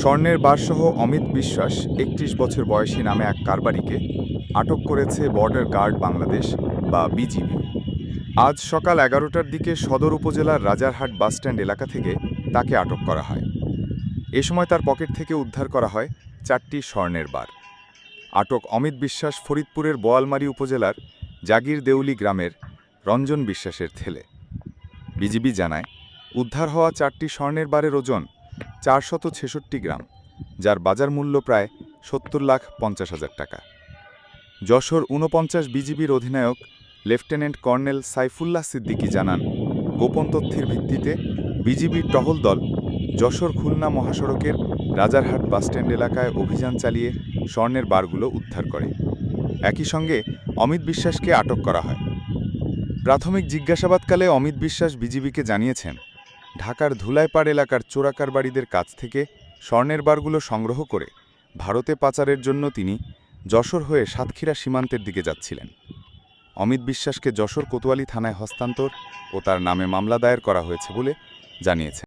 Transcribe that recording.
স্বর্ণের বারসহ অমিত বিশ্বাস একত্রিশ বছর বয়সী নামে এক কারবারিকে আটক করেছে বর্ডার গার্ড বাংলাদেশ বা বিজিবি। আজ সকাল এগারোটার দিকে সদর উপজেলার রাজারহাট বাসস্ট্যান্ড এলাকা থেকে তাকে আটক করা হয়। এ সময় তার পকেট থেকে উদ্ধার করা হয় চারটি স্বর্ণের বার। আটক অমিত বিশ্বাস ফরিদপুরের বোয়ালমারী উপজেলার জাগির দেউলি গ্রামের রঞ্জন বিশ্বাসের ছেলে। বিজিবি জানায়, উদ্ধার হওয়া চারটি স্বর্ণের বারের ওজন চারশত ছেষট্টি গ্রাম, যার বাজার মূল্য প্রায় সত্তর লাখ পঞ্চাশ হাজার টাকা। যশোর ঊনপঞ্চাশ বিজিবির অধিনায়ক লেফটেন্যান্ট কর্নেল সাইফুল্লাহ সিদ্দিকী জানান, গোপন তথ্যের ভিত্তিতে বিজিবির টহল দল যশোর খুলনা মহাসড়কের রাজারহাট বাসস্ট্যান্ড এলাকায় অভিযান চালিয়ে স্বর্ণের বারগুলো উদ্ধার করে। একই সঙ্গে অমিত বিশ্বাসকে আটক করা হয়। প্রাথমিক জিজ্ঞাসাবাদকালে অমিত বিশ্বাস বিজিবিকে জানিয়েছেন ঢাকার ধুলাইপাড় এলাকার চোরাকার বাড়িদের কাছ থেকে স্বর্ণের বারগুলো সংগ্রহ করে ভারতে পাচারের জন্য তিনি যশোর হয়ে সাতক্ষীরা সীমান্তের দিকে যাচ্ছিলেন। অমিত বিশ্বাসকে যশোর কোতোয়ালি থানায় হস্তান্তর ও তার নামে মামলা দায়ের করা হয়েছে বলে জানিয়েছেন।